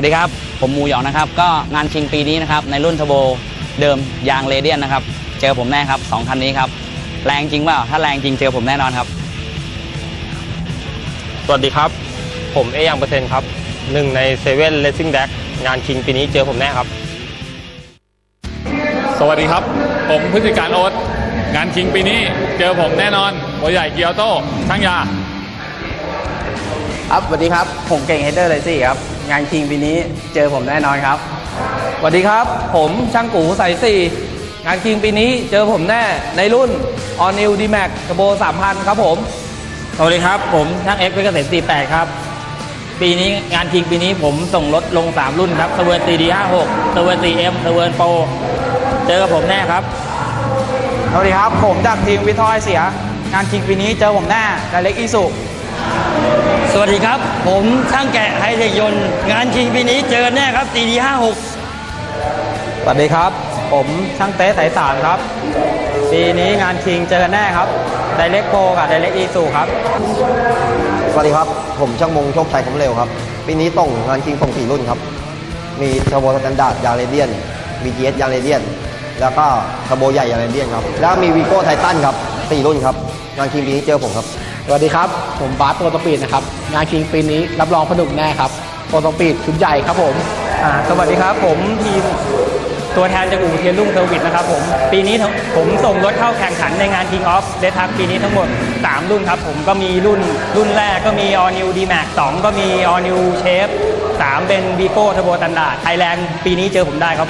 สวัสดีครับ ผมหมูหยองนะครับ ก็งานชิงปีนี้นะครับ ในรุ่นเทอร์โบเดิมยางเรเดียนนะครับ เจอผมแน่ครับสองคันนี้ครับ แรงจริงเปล่า ถ้าแรงจริงเจอผมแน่นอนครับ สวัสดีครับ ผมเอยังเปอร์เซ็นต์ครับหนึ่งในเซเว่นเลสซิ่งแดกงานคิงปีนี้เจอผมแน่ครับ สวัสดีครับ ผมพฤติการโอ๊ตงานคิงปีนี้เจอผมแน่นอนหัวใหญ่เกียวโต้ช่างยาครับสวัสดีครับ ผมเก่งเฮดเดอร์เลยสิครับ งานคิงปีนี้เจอผมแน่นอนครับสวัสดีครับ ผมช่างกูสายสี่งานคิงปีนี้เจอผมแน่ในรุ่น All New D Max Turbo 3000 ครับผม สวัสดีครับ ผมช่างเอ็กซ์เป็นเกษตร48 ครับ ปีนี้งานคิงปีนี้ผมส่งรถลง 3 รุ่นครับเซเวอร์ตีดี56เซเวอร์ตีเอ็มเซเวอร์โปรเจอกับผมแน่ครับ สวัสดีครับ ผมจากทีมวิทอยเสีย งานคิงปีนี้เจอผมแน่ไดเล็กอีสุ สวัสดีครับ ผมช่างแกะไฮเทคยนต์ งานคิงปีนี้เจอแน่ครับตีดี56สวัสดีครับ ผมช่างเต้สายสามครับ ปีนี้งานคิงเจอกันแน่ครับไดเล็กโปกับไดเล็กอีสุครับ สวัสดีครับ ผมช่างมงโชคชัยคำเร็วครับ ปีนี้ต้องงานคิงส่งสี่รุ่นครับ มีเทอร์โบสแตนดาร์ดยางเรเดียน VGS ยางเรเดียน แล้วก็เทอร์โบใหญ่ยางเรเดียนครับ แล้วมีวีโก้ไททันครับสี่รุ่นครับ งานคิงปีนี้เจอผมครับ สวัสดีครับ ผมบาสโปรตปีดนะครับ งานคิงปีนี้รับรองสนุกแน่ครับ โปรตปีดชุดใหญ่ครับผม อ่าสวัสดีครับผมทีมตัวแทนจากอู่เทียนรุ่งเซอร์วิสนะครับผม ปีนี้ผมส่งรถเข้าแข่งขันในงาน King of d e t a ปีนี้ทั้งหมด 3 รุ่นครับผมก็มีรุ่นรุ่นแรกก็มี All New D Max 2 ก็มี All New Shape 3 เป็น Vigo Turbo Standard Thailand ปีนี้เจอผมได้ครับ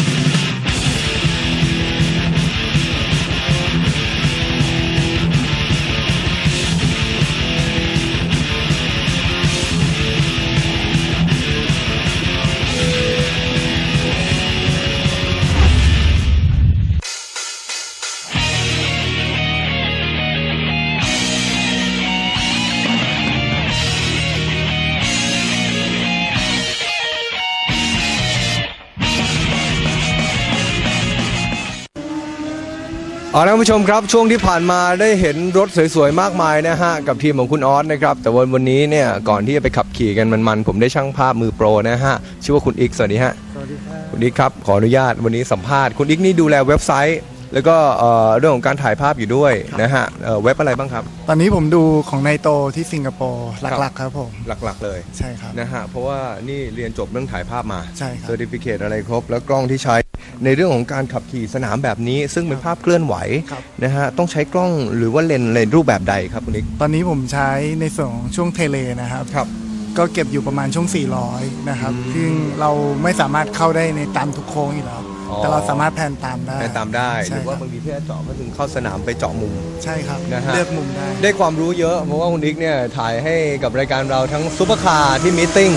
เอาละคุณผู้ชมครับช่วงที่ผ่านมาได้เห็นรถสวยๆ มากมายนะฮะ กับทีมของคุณออสนะครับ แต่วันวันนี้เนี่ยก่อนที่จะไปขับขี่กันมันๆ ผมได้ช่างภาพมือโปรนะฮะ ชื่อว่าคุณอีกสวัสดีฮะสวัสดีครับคุณอีกครับขออนุญาตวันนี้สัมภาษณ์คุณอีกนี่ดูแลเว็บไซต์ แล้วก็เอ่อเรื่องของการถ่ายภาพอยู่ด้วยนะฮะเอ่อเว็บอะไรบ้างครับ ตอนนี้ผมดูของไนโตที่สิงคโปร์หลักๆครับผม หลักๆเลยใช่ครับ นะฮะเพราะว่านี่เรียนจบเรื่องถ่ายภาพมาใช่ครับ เซอร์ติฟิเคตอะไรครบแล้วกล้องที่ใช้ ในเรื่องของการขับขี่สนามแบบนี้ ซึ่งเป็นภาพเคลื่อนไหวครับนะฮะต้องใช้กล้องหรือว่าเลนส์เลนส์รูปแบบใดครับคุณนิกตอนนี้ผมใช้ในส่วนของช่วงเทเลนะครับครับ ก็เก็บอยู่ประมาณช่วง 400 นะครับซึ่งเราไม่สามารถเข้าได้ในตามทุกโค้งอยู่แล้วอ๋อแต่เราสามารถแพนตามได้แทนตามได้หใช่รือว่าครับบางทีที่จะเจาะก็ถึงเข้าสนามไปเจาะมุมใช่ครับนะฮะเลือกมุมได้ได้ความรู้เยอะเพราะว่าคุณนิกเนี่ยถ่ายให้กับรายการเราทั้งซุปเปอร์คาร์ที่มีตติ้ง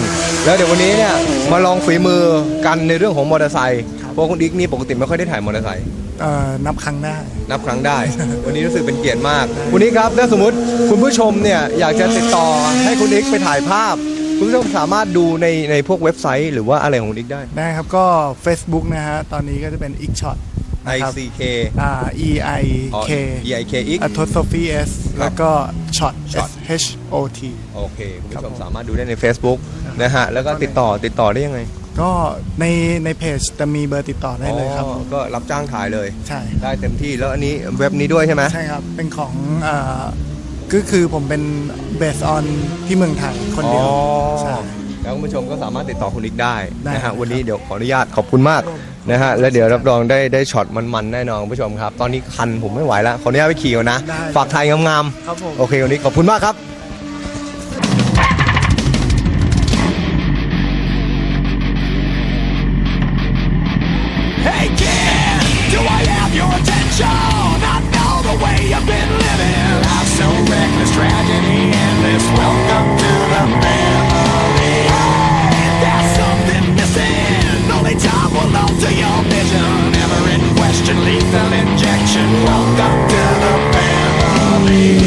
แล้วเดี๋ยววันนี้เนี่ยมาลองฝีมือกันในเรื่องของมอเตอร์ไซค์ เพราะคุณนิกนี่ปกติไม่ค่อยได้ถ่ายมอเตอร์ไซค์เอ่อนับครั้งได้ นับครั้งได้ วันนี้รู้สึกเป็นเกียรติมากคุณนิกครับถ้าสมมติคุณผู้ชมเนี่ยอยากจะติดต่อให้คุณนิกไปถ่ายภาพ คุณผู้ชมสามารถดูในในพวกเว็บไซต์ หรือว่าอะไรของคุณนิกได้ ได้ครับ ก็ Facebook นะฮะ ตอนนี้ก็จะเป็น i k Shot นะ I ครับ C K อ่า E I อ๋อ K E I K X อัทศฟี S แล้วก็ Shot Shot S H O T โอเค คุณผู้ชครัมบผมสามารถดูได้ใน Facebook นะฮะ แล้วก็ติดต่อติดต่อได้ยังไง ก็ในในเพจจะมีเบอร์ติดต่อได้เลยครับ อ๋อก็รับจ้างถ่ายเลย ใช่ได้เต็มที่แล้วอันนี้เว็บนี้ด้วยใช่ไหมใช่ครับ เป็นของเอ่อก็คือผมเป็นเบสออนที่เมืองไทยคนเดียวอ๋อใช่ แล้วคุณผู้ชมก็สามารถติดต่อคุณนิกได้ได้นะครัฮะบวันนี้เดี๋ยวขออนุญาตขอบคุณมากนะฮะแล้วเดี๋ยวรับรองได้ได้ช็อตมันๆแน่นอนคุณผู้ชมครับ ตอนนี้คันผมไม่ไหวแล้วขออนุญาตไปขี่ก่อนนะ ได้ฝากถ่ายงามครับผม ๆโอเควันนี้ขอบคุณมากครับ free.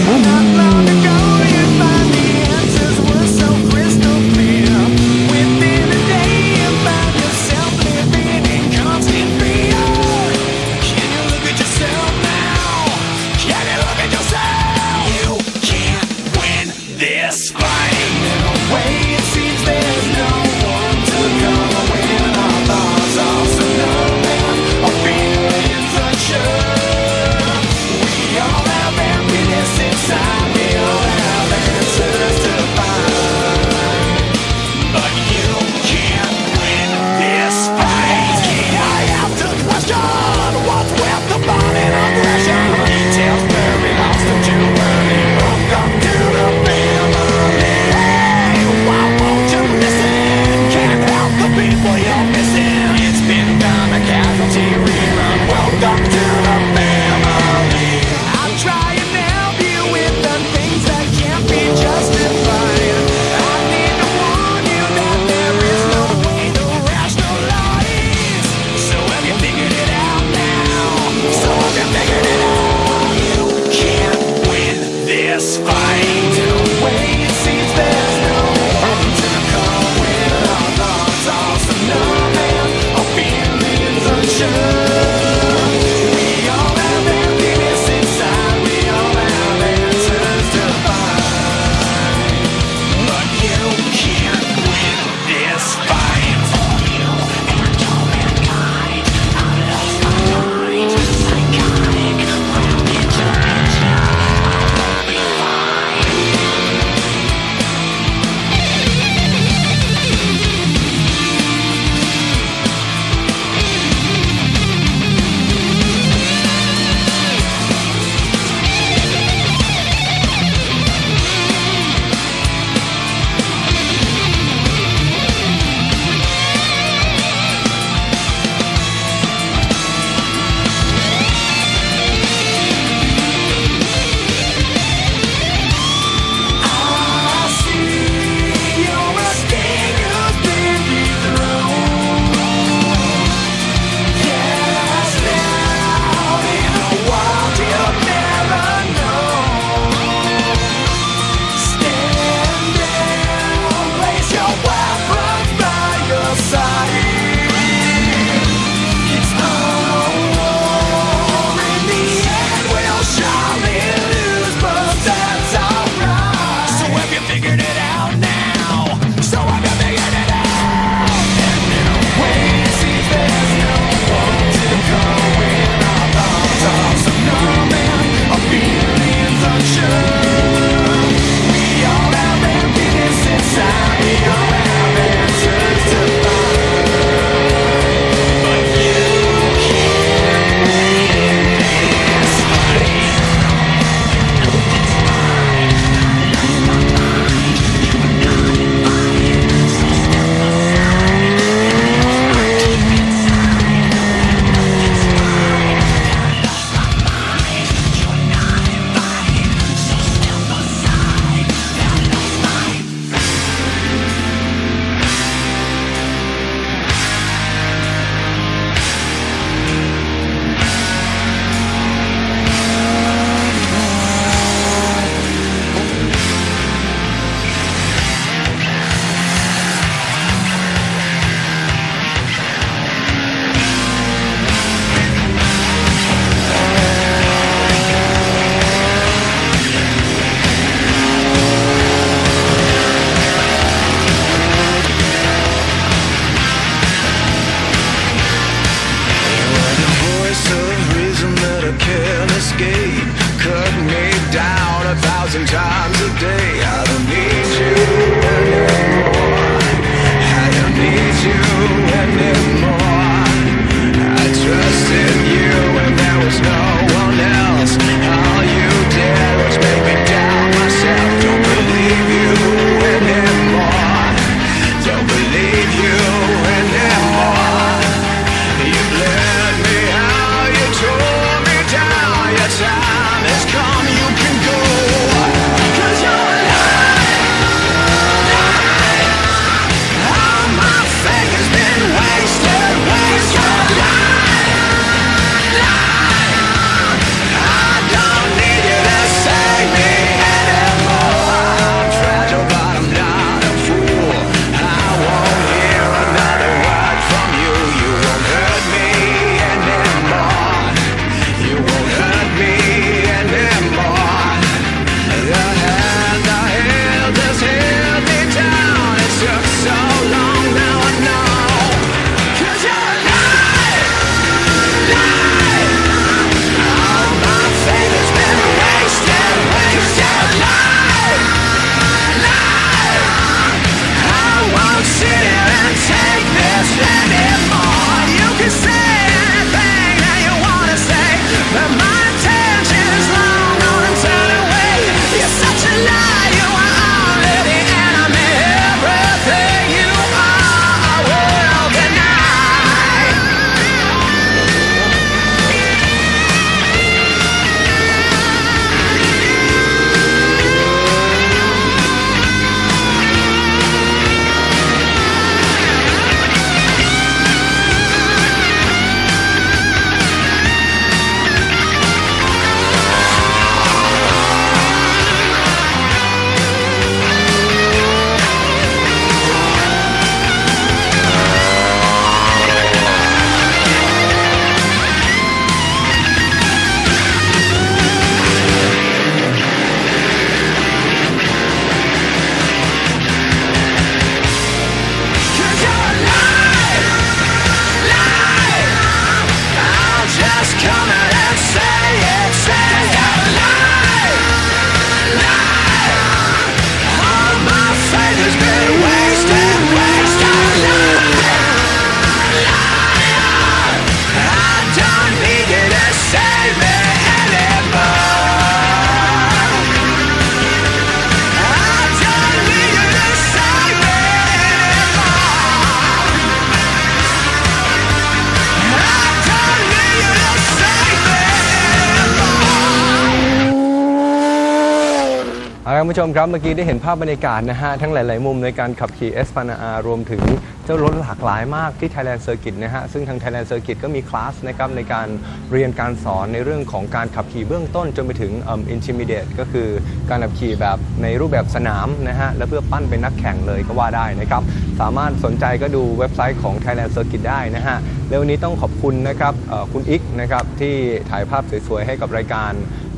เอาละคุณผู้ชมครับเมื่อกี้ได้เห็นภาพบรรยากาศนะฮะทั้งหลาย ๆ มุมในการขับขี่เอสพานารวมถึงเจ้ารถหลากหลายมากที่ Thailand Circuit นะฮะซึ่งทาง Thailand Circuit ก็มีคลาสนะครับในการเรียนการสอนในเรื่องของการขับขี่เบื้องต้นจนไปถึงเอิ่ม intermediate ก็คือการขับขี่แบบในรูปแบบสนามนะฮะและเพื่อปั้นเป็นนักแข่งเลยก็ว่าได้นะครับสามารถสนใจก็ดูเว็บไซต์ของ Thailand Circuit ได้นะฮะแล้ววันนี้ต้องขอบคุณนะครับเอ่อคุณอิกนะครับที่ถ่ายภาพสวย ๆ ให้กับรายการ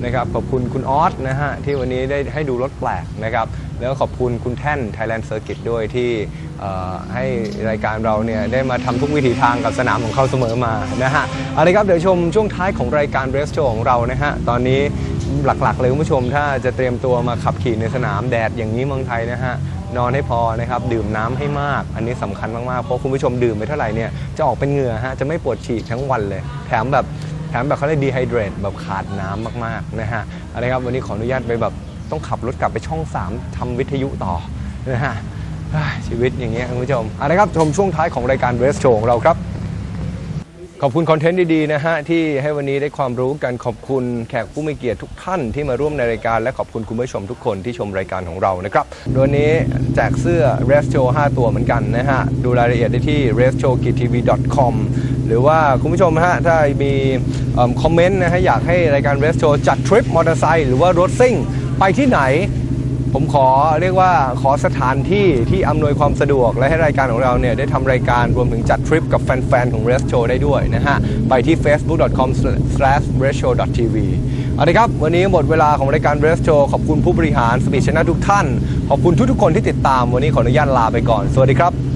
นะครับขอบคุณคุณออสนะฮะที่วันนี้ได้ให้ดูรถแปลกนะครับแล้วขอบคุณคุณแท่น Thailand Circuit ด้วยที่ให้รายการเราเนี่ยได้มาทำทุกวิถีทางกับสนามของเขาเสมอมานะฮะเอาละครับเดี๋ยวชมช่วงท้ายของรายการ r e s t o ของเรานะฮะตอนนี้หลักๆเลยคุณผู้ชมถ้าจะเตรียมตัวมาขับขี่ในสนามแดดอย่างนี้เมืองไทยนะฮะนอนให้พอนะครับดื่มน้ำให้มาก อันนี้สำคัญมากๆเพราะคุณผู้ชมดื่มไปเท่าไหร่เนี่ยจะออกเป็นเหงื่อฮะจะไม่ปวดฉี่ทั้งวันเลย แถมแบบ แถมแบบเขาเรียกดีไฮเดรตแบบขาดน้ำมากๆนะฮะอะไรครับวันนี้ขออนุญาตไปแบบต้องขับรถกลับไปช่อง 3ทำวิทยุต่อนะฮะชีวิตอย่างเงี้ยคุณผู้ชมอาละครับชมช่วงท้ายของรายการเรสโชของเราครับ ขอบคุณคอนเทนต์ดีๆนะฮะที่ให้วันนี้ได้ความรู้กันขอบคุณแขกผู้มีเกียรติทุกท่านที่มาร่วมในรายการและขอบคุณคุณผู้ชมทุกคนที่ชมรายการของเรานะครับโดยวันนี้แจกเสื้อ r e s t o 5 ตัวเหมือนกันนะฮะดูรายละเอียดได้ที่ r e s t o k i t v com หรือว่าคุณผู้ชมฮะถ้ามีคอมเมนต์นะฮะอยากให้รายการ r e s t o จัดทริปมอเตอร์ไซค์หรือว่ารถซิ่งไปที่ไหน ผมขอเรียกว่าขอสถานที่ที่อำนวยความสะดวก และให้รายการของเราเนี่ยได้ทำรายการรวมถึงจัดทริปกับแฟน ๆ ของ r e s t o ได้ด้วยนะฮะ ไปที่ facebook.com/restshow.tv เอาละครับ วันนี้หมดเวลาของรายการ r e s t o ขอบคุณผู้บริหารสปีชนะทุกท่าน ขอบคุณทุกๆคนที่ติดตามวันนี้ขออนุญาตลาไปก่อน สวัสดีครับ